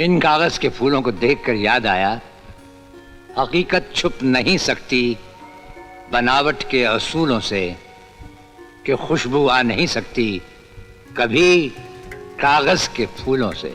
इन कागज़ के फूलों को देखकर याद आया, हकीकत छुप नहीं सकती बनावट के असूलों से कि खुशबू आ नहीं सकती कभी कागज़ के फूलों से।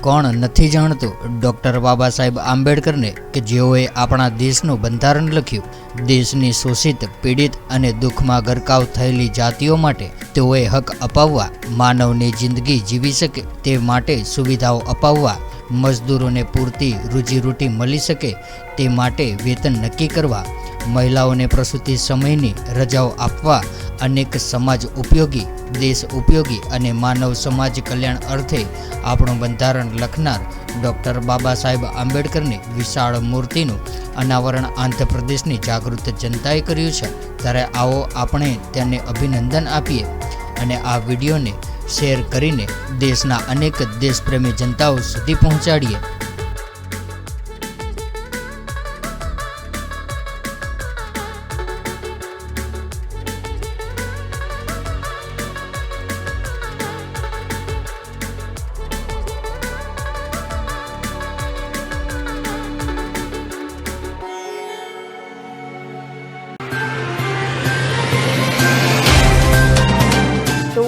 કોણ નથી જાણતું? ડૉક્ટર બાબા સાહેબ આંબેડકરને કે જેઓએ આપણા દેશનું બંધારણ લખ્યું? દેશની શોષિત, પીડિત અને દુઃખમાં ગરકાવ થયેલી જાતિઓ માટે તેઓએ હક અપાવવા, માનવની જિંદગી જીવી શકે તે માટે સુવિધાઓ અપાવવા મજદૂરોને પૂરતી રોજીરોટી મળી શકે તે માટે વેતન નક્કી કરવા, મહિલાઓને પ્રસૂતિ સમયની રજાઓ આપવા, અનેક સમાજ ઉપયોગી, દેશ ઉપયોગી અને માનવ સમાજ કલ્યાણ અર્થે આપણું બંધારણ લખનાર ડૉક્ટર બાબા સાહેબ આંબેડકરની વિશાળ મૂર્તિનું અનાવરણ આંધ્રપ્રદેશની જાગૃત જનતાએ કર્યું છે. ત્યારે આવો આપણે તેને અભિનંદન આપીએ અને આ વિડીયોને શેર કરીને દેશના અનેક દેશપ્રેમી જનતાઓ સુધી પહોંચાડીએ.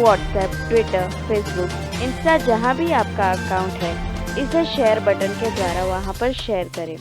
व्हाट्सएप ट्विटर फेसबुक इंस्टा जहाँ भी आपका अकाउंट है इसे शेयर बटन के द्वारा वहाँ पर शेयर करें